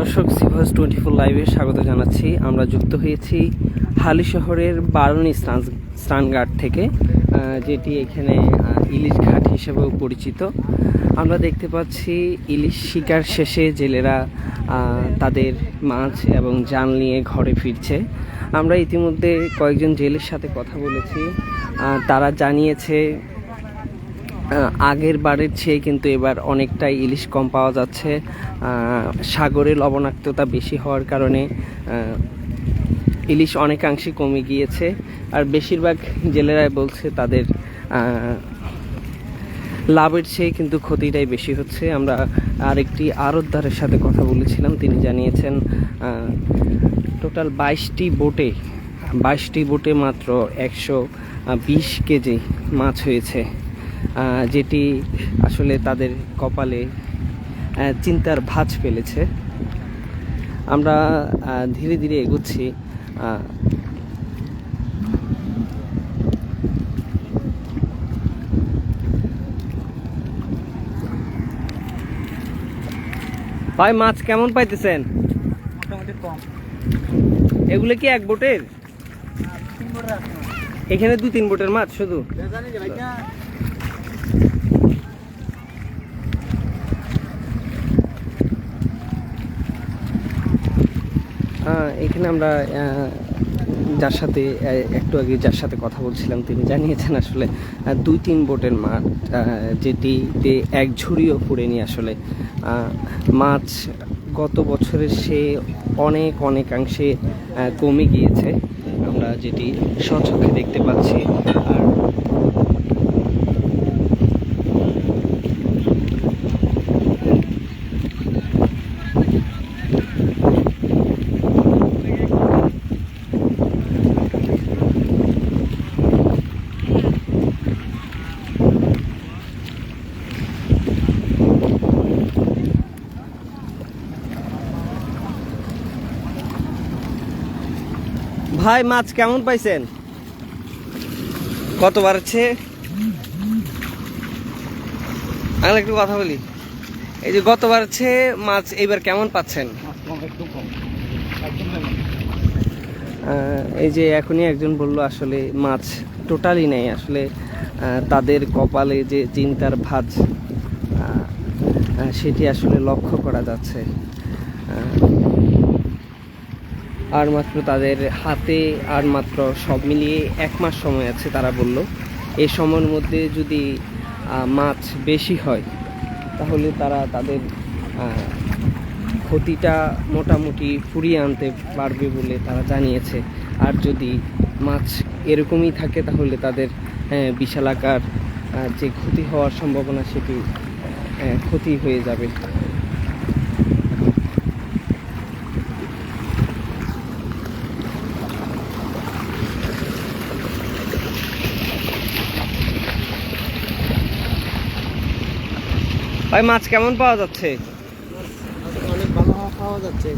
দর্শক সিভাস twenty four লাইভে স্বাগত জানাচ্ছি। আমরা যুক্ত হয়েছি হালি শহরের বারুণী স্নান, স্নানঘাট থেকে যেটি এখানে ইলিশ ঘাট হিসেবেও পরিচিত। আমরা দেখতে পাচ্ছি ইলিশ শিকার শেষে জেলেরা তাদের মাছ এবং জাল নিয়ে ঘরে ফিরছে। আমরা ইতিমধ্যে কয়েকজন জেলের সাথে কথা বলেছি। তারা জানিয়েছে আগের বারের চেয়ে কিন্তু এবার অনেকটাই ইলিশ কম পাওয়া যাচ্ছে। সাগরে লবণাক্ততা বেশি হওয়ার কারণে ইলিশ অনেকাংশে কমে গিয়েছে। আর বেশিরভাগ জেলেরাই বলছে তাদের লাভের চেয়ে কিন্তু ক্ষতিটাই বেশি হচ্ছে। আমরা আরেকটি আরতদারের সাথে কথা বলেছিলাম, তিনি জানিয়েছেন টোটাল বাইশটি বোটে বাইশটি বোটে মাত্র একশো বিশ কেজি মাছ হয়েছে। যেটি আসলে তাদের কপালে চিন্তার ভাঁজ ফেলেছে। আমরা ধীরে ধীরে এগোচ্ছি ভাই মাছ কেমন পাইতেছেন? মোটামুটি কম। এগুলো কি এক বোটের? এখানে দু তিন বোটের মাছ শুধু? এখানে আমরা যার সাথে একটু আগে যার সাথে কথা বলছিলাম তিনি জানিয়েছেন আসলে দুই তিন বোটের আহ, যেটিতে এক ঝুড়িও ফুরেনি আসলে। মাছ গত বছরের সে অনেক অনেকাংশে কমে গিয়েছে। আমরা যেটি স্বচক্ষে দেখতে পাচ্ছি। আর ভাই, মাছ কেমন পাইছেন? কত বাড়ছে? আমি একটু কথা বলি। এই যে গত বাড়ছে, মাছ এইবার কেমন পাচ্ছেন? এই যে এখনই একজন বলল, আসলে মাছ টোটালি নেই। আসলে তাদের কপালে যে চিন্তার ভাঁজ সেটি আসলে লক্ষ্য করা যাচ্ছে। আর মাত্র তাদের হাতে আর মাত্র সব মিলিয়ে এক মাস সময় আছে তারা বলল। এই সময়ের মধ্যে যদি মাছ বেশি হয় তাহলে তারা তাদের ক্ষতিটা মোটামুটি ফুরিয়ে আনতে পারবে বলে তারা জানিয়েছে। আর যদি মাছ এরকমই থাকে তাহলে তাদের আহ, বিশাল আকার আহ, যে ক্ষতি হওয়ার সম্ভাবনা সেটি ক্ষতি হয়ে যাবে। ভাই মাছ কেমন পাওয়া যাচ্ছে? অনেক ভালো খাওয়া যাচ্ছে।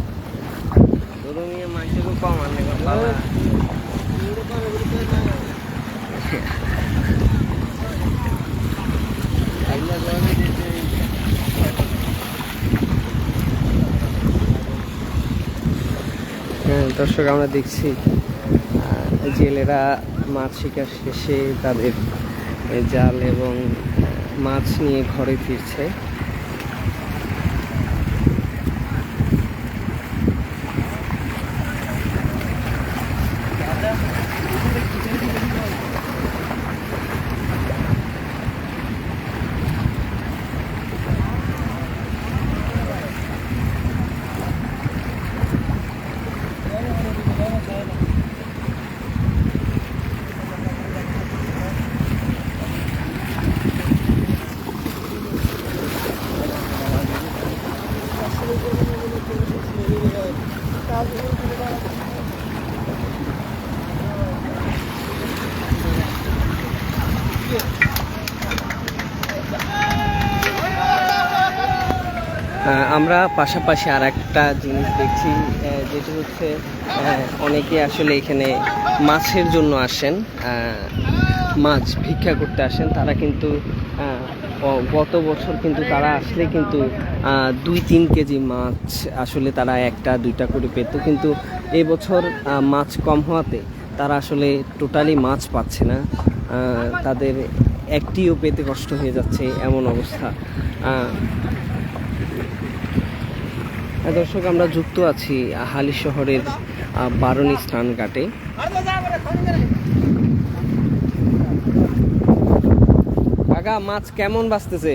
হ্যাঁ দর্শক আমরা দেখছি জেলেরা মাছ শিকার শেষে তাদের জাল এবং মাছ নিয়ে ঘরে ফিরছে। আমরা পাশাপাশি আর একটা জিনিস দেখছি যেটি হচ্ছে অনেকে আসলে এখানে মাছের জন্য আসেন মাছ ভিক্ষা করতে আসেন, তারা কিন্তু গত বছর কিন্তু তারা আসলে কিন্তু দুই তিন কেজি মাছ আসলে তারা একটা দুইটা করে পেত, কিন্তু এই বছর মাছ কম হওয়াতে তারা আসলে টোটালি মাছ পাচ্ছে না তাদের একটিও পেতে কষ্ট হয়ে যাচ্ছে এমন অবস্থা। দর্শক আমরা যুক্ত আছি হালি শহরের বারণী স্নান ঘাটে কাকা মাছ কেমন বাঁচতেছে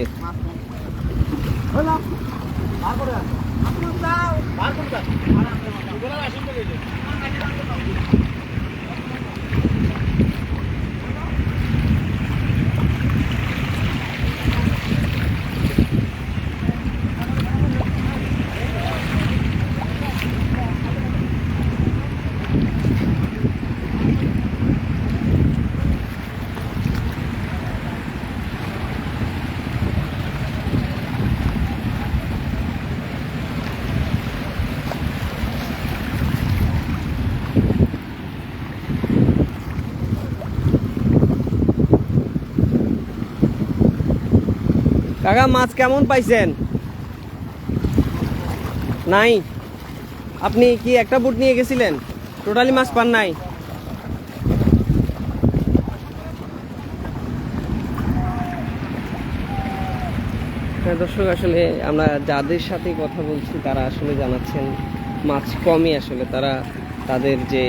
কাকা মাছ কেমন পাইছেন? নাই? আপনি কি একটা বুট নিয়ে গেছিলেন? টোটালি মাছ পান নাই? হ্যাঁ, দর্শক আসলে আমরা যাদের সাথে কথা বলছি তারা আসলে জানাচ্ছেন মাছ কমই আসলে। তারা তাদের যে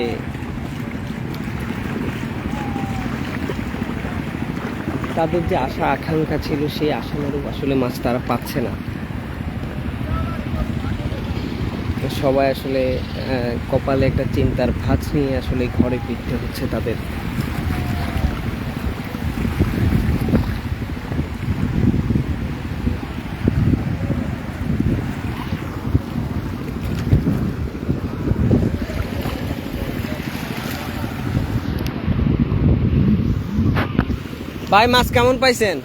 তাদের যে আশা, আকাঙ্ক্ষা ছিল, সেই আশানুরূপ আসলে মাছ তারা পাচ্ছে না। সবাই আসলে কপালে একটা চিন্তার ভাঁজ নিয়ে আসলে ঘরে ফিরতে হচ্ছে তাদের। ভাই মাছ কেমন পাইছেন?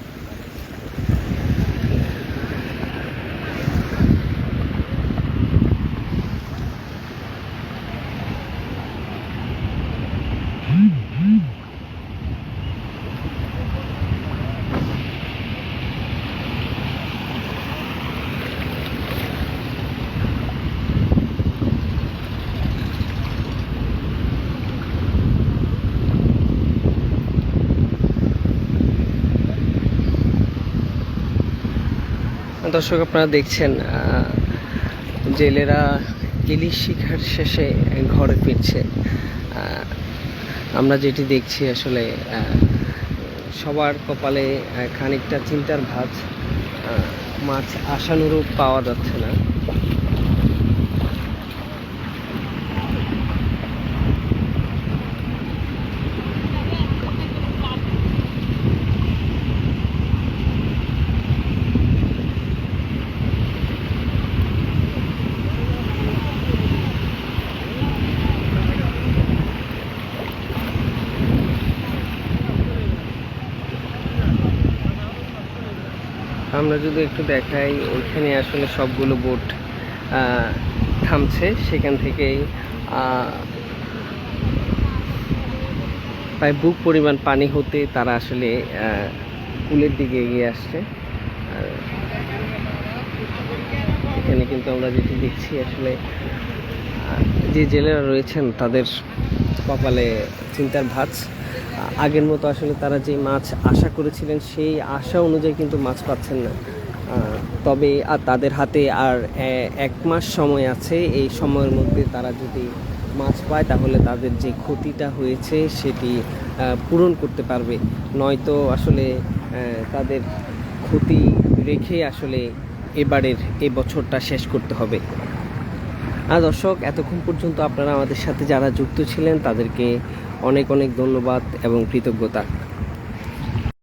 দর্শক, আপনারা দেখছেন জেলেরা ইলিশ শিখার শেষে ঘরে ফিরছে। আমরা যেটি দেখছি আসলে সবার কপালে খানিকটা চিন্তার ভাজ মাছ আশানুরূপ পাওয়া যাচ্ছে না। আমরা যদি একটু দেখাই, ওইখানে আসলে সবগুলো বোট থামছে। সেখান থেকেই প্রায় বুক পরিমাণ পানি হতে তারা আসলে কুলের দিকে এগিয়ে আসছে। এখানে কিন্তু আমরা যেটি দেখছি, আসলে যে জেলেরা রয়েছেন, তাদের কপালে চিন্তার ভাঁজ। আগের মতো আসলে তারা যে মাছ আশা করেছিলেন, সেই আশা অনুযায়ী কিন্তু মাছ পাচ্ছেন না। তবে আর তাদের হাতে আর এক মাস সময় আছে। এই সময়ের মধ্যে তারা যদি মাছ পায়, তাহলে তাদের যে ক্ষতিটা হয়েছে, সেটি পূরণ করতে পারবে। নয়তো আসলে তাদের ক্ষতি রেখে আসলে এবারের এ বছরটা শেষ করতে হবে। দর্শক, এতক্ষণ পর্যন্ত আপনারা আমাদের সাথে যারা যুক্ত ছিলেন, তাদেরকে অনেক অনেক ধন্যবাদ এবং কৃতজ্ঞতা।